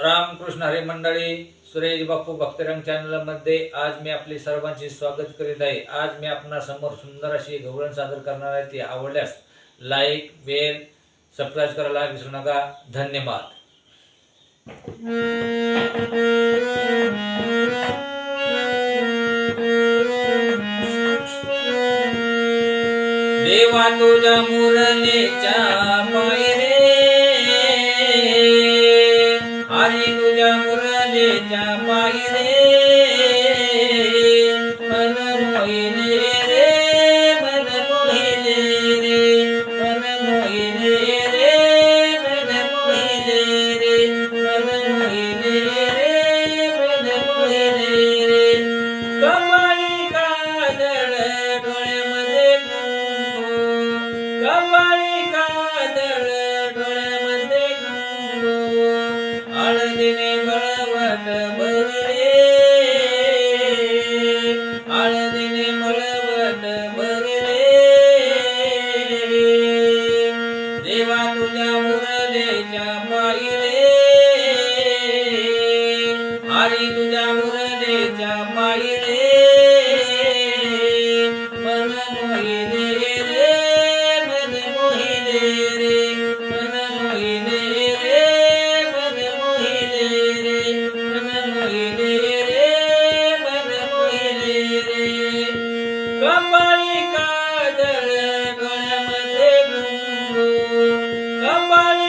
रामकृष्ण हरी मंडळी सुरेश बापू भक्तरंग चॅनलमध्ये आज मी आपले सर्वांचे स्वागत करीत आहे. आज मी आपणा समोर सुंदर अशी घवळण सादर करणार आहे. ती आवडल्यास लाईक वेल सबस्क्राईब करायला विसरू नका. धन्यवाद. देवा तुझ्या पायरे डोळे मध्ये कादळ અંબાણી કાદળ ગણપતે ગુંગુ અંબાણી